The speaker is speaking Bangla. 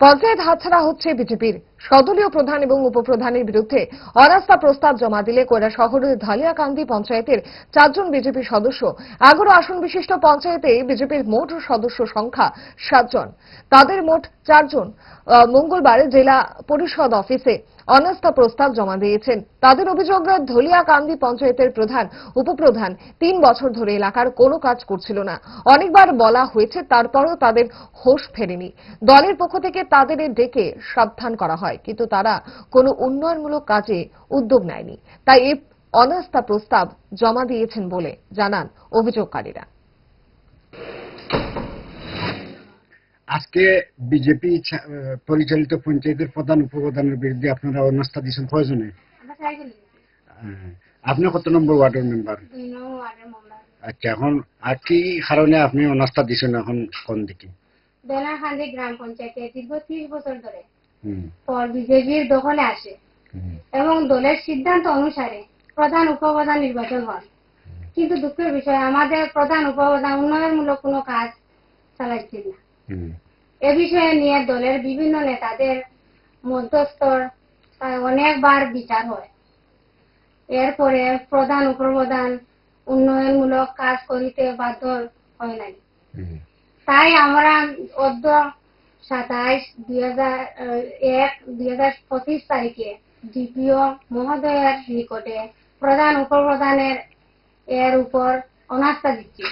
পঞ্চায়েত হাতছাড়া হচ্ছে বিজেপির। সদলীয় প্রধান এবং উপপ্রধানের বিরুদ্ধে অরাস্তা প্রস্তাব জমা দিলে কৈরা শহরের ধালিয়াকান্দি পঞ্চায়েতের চারজন বিজেপি সদস্য, এগারো আসন বিশিষ্ট পঞ্চায়েতে বিজেপির মোট সদস্য সংখ্যা সাতজন। তাদের মোট চারজন মঙ্গলবার জেলা পরিষদ অফিসে অনাস্থা প্রস্তাব জমা দিয়েছেন। তাদের অভিযোগ ধলিয়াকান্দি পঞ্চায়েতের প্রধান, উপপ্রধান, তিন বছর ধরে এলাকার কোনো কাজ করছিল না। অনেকবার বলা হয়েছে, তারপরেও তাদের হোশ ফেরেনি। দলের পক্ষ থেকে তাদের ডেকে সাবধান করা হয়, কিন্তু তারা কোনো উন্নয়নমূলক কাজে উদ্যোগ নেয়নি। তাই এই অনাস্থা প্রস্তাব জমা দিয়েছেন বলে জানান অভিযোগকারীরা। আজকে বিজেপি পরিচালিত পঞ্চায়েতের প্রধান উপপ্রধানের বিরুদ্ধে আপনারা অনাস্থা দিয়েছেন কয়জনে? আহ, আপনি কত নম্বর ওয়ার্ডের মেম্বার? আচ্ছা এখন আর কি কারণে আপনি অনাস্থা দিয়েছেন এখন কোন দিকে? গ্রাম পঞ্চায়েতে দীর্ঘ ত্রিশ বছর ধরে পর বিজেপির দখলে আসে এবং দলের সিদ্ধান্ত অনুসারে প্রধান উপপ্রধান নির্বাচন হয়। কিন্তু দুঃখের বিষয় আমাদের প্রধান উপপ্রধান উন্নয়নমূলক কোনো কাজ চালাচ্ছেন না। এ বিষয়ে নিয়ে দলের বিভিন্ন নেতাদের মধ্যস্থর অনেকবার বিচার হয়। এরপরে প্রধান উপপ্রধান উন্নয়নমূলক কাজ করিতে বাধ্য হয় নাই। তাই আমরা অদ্য সাতাইশ দুই হাজার এক দুই হাজার পঁচিশ তারিখে ডিপিও মহোদয়ের নিকটে প্রধান উপপ্রধানের এর উপর অনাস্থা দিচ্ছি।